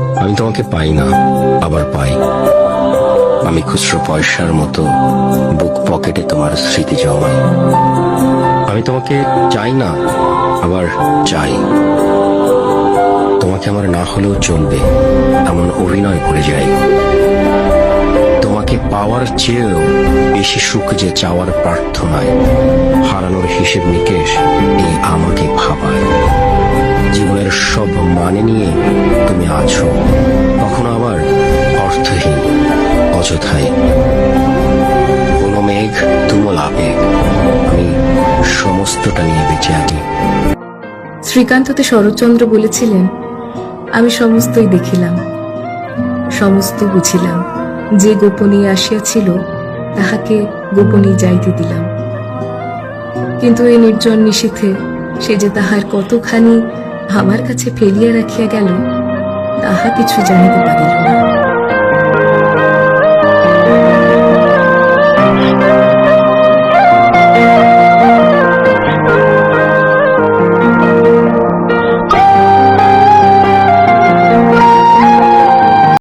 আমি তোমাকে পাই না, আবার পাই। আমি খুচরো পয়সার মতো বুক পকেটে তোমার স্মৃতি জমাই। আমি তোমাকে চাই না, আবার চাই। তোমাকে আমার না হলেও চলবে, এমন অভিনয় করে যাই। তোমাকে পাওয়ার চেয়েও বেশি সুখ যে চাওয়ার প্রার্থনায় হারানোর হিসেব নিকেশ এই আমাকে ভাবায়। মানে নিয়ে তুমি আছো। কখনো আবার অর্থহীন, অযথাই। কোনো মেঘ, তুমল আবেগ। আমি সমস্তটা নিয়ে বেঁচে আছি। শ্রীকান্ততে শরৎচন্দ্র বলেছিলেন, আমি সমস্তই দেখিলাম সমস্ত বুঝিলাম। যে গোপনে আসিয়াছিল, তাহাকে গোপনে যাইতে দিলাম। কিন্তু এই নির্জন নিশীথে সে যে তাহার কতখানি আমার কাছে ফেলিয়া রাখিয়া গেল তাহা কিছু জানিতে পারিল না।